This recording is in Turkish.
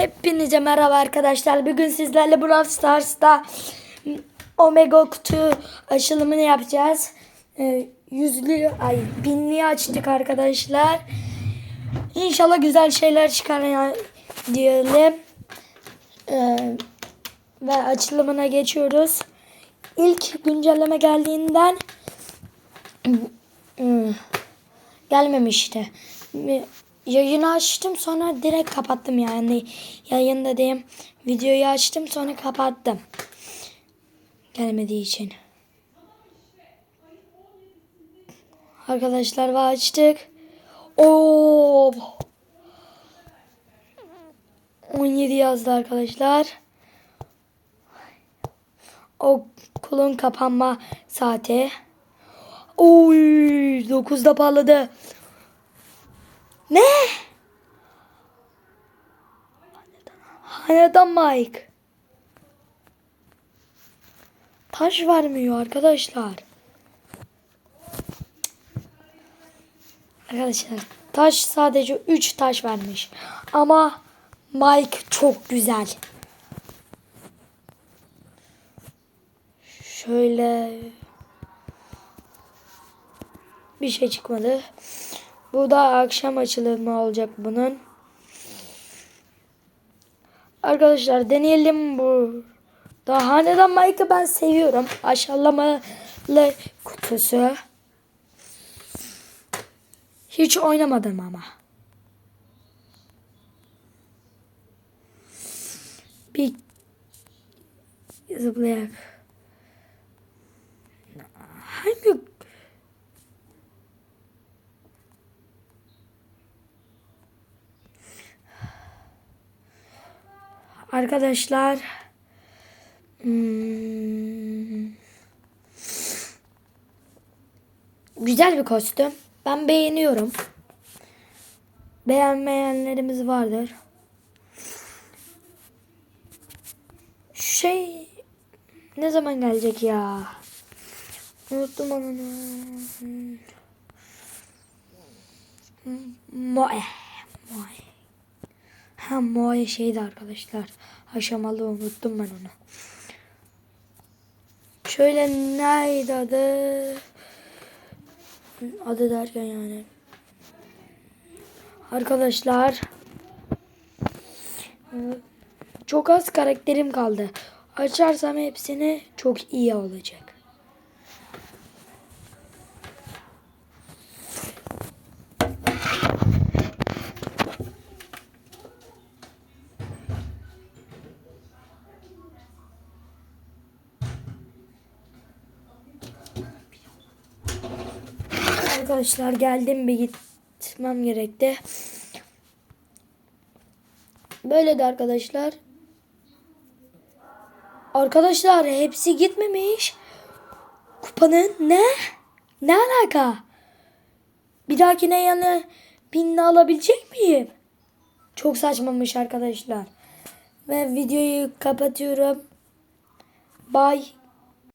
Hepinize merhaba arkadaşlar. Bugün sizlerle Brawl Stars'ta Omega kutu açılımını yapacağız. Ee, yüzlü, ay binliği açtık arkadaşlar. İnşallah güzel şeyler çıkar ya, diyelim. Ee, ve açılımına geçiyoruz. İlk güncelleme geldiğinden hmm, gelmemişti. Yayını açtım sonra direkt kapattım yani. Yayında diyeyim videoyu açtım sonra kapattım. Gelmediği için. Arkadaşlar ve açtık. Oo. 17 yazdı arkadaşlar. Okulun kapanma saati. Oy 9'da parladı. Ne? Hanedan Mike. Taş vermiyor arkadaşlar. Arkadaşlar taş sadece 3 taş vermiş. Ama Mike çok güzel. Şöyle bir şey çıkmadı. Bu da akşam açılımı olacak bunun. Arkadaşlar deneyelim bu. Daha hanedan Mike'ı ben seviyorum. Aşağılamalı kutusu. Hiç oynamadım ama. Bir zıplayak. Hangi Arkadaşlar hmm, güzel bir kostüm. Ben beğeniyorum. Beğenmeyenlerimiz vardır. Şey ne zaman gelecek ya? Unuttum onu. Moe. Moe. Ha Moe şeydi arkadaşlar. Aşamalı unuttum ben onu. Şöyle neydi adı? Adı derken yani. Arkadaşlar. Çok az karakterim kaldı. Açarsam hepsini çok iyi olacak. Arkadaşlar geldim bir gitmem gerekti. Böyle de arkadaşlar. Arkadaşlar hepsi gitmemiş. Kupanın ne? Ne alaka? Bir dahakine yanı binle alabilecek miyim? Çok saçmamış arkadaşlar. Ve videoyu kapatıyorum. Bye.